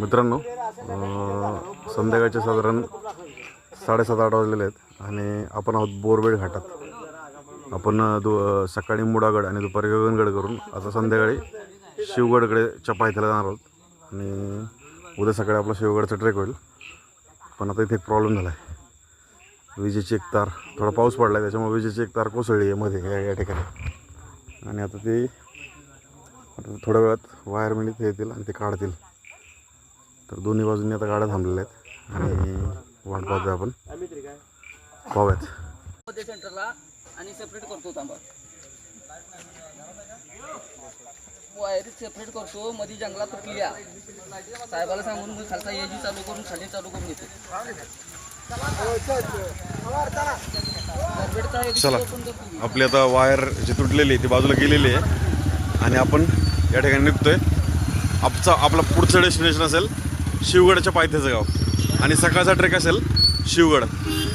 मित्रांनो संध्याकाळचे साधारण साडेसात आठ वाजलेले आहेत आणि आपण आहोत बोरबेड घाटात. आपण दु सकाळी मुडागड आणि दुपारी गगनगड करून आता संध्याकाळी शिवगडकडे चपायथ्याला जाणार आहोत. आणि उद्या सकाळी आपला शिवगडचा ट्रेक होईल. पण आता इथे एक प्रॉब्लेम झाला आहे विजेची एक तार थोडा पाऊस पडला आहे त्याच्यामुळे विजेची एक तार कोसळली आहे मध्ये या या ठिकाणी. आणि आता ते थोड्या वेळात वायर मिळत येतील आणि ते काढतील. तर दोन्ही बाजूंनी आता गाड्या थांबलेल्या आहेत. आणि वाट पाहतोय आपण. पाहूयात. सेंटरला आणि सेपरेट करतो थांबा वायरी सेपरेट करतो मध्ये जंगलात तुटल्या साहेबाला सांगून मी खालचा एजी चालू करून खाली चालू करून घेतो चला. आपली आता वायर जी तुटलेली आहे ती बाजूला गेलेली आहे. आणि आपण या ठिकाणी निघतोय. आपचा आपला पुढचं डेस्टिनेशन असेल शिवगडच्या पायथ्याचं गाव. आणि सकाळचा ट्रेक असेल शिवगड. तर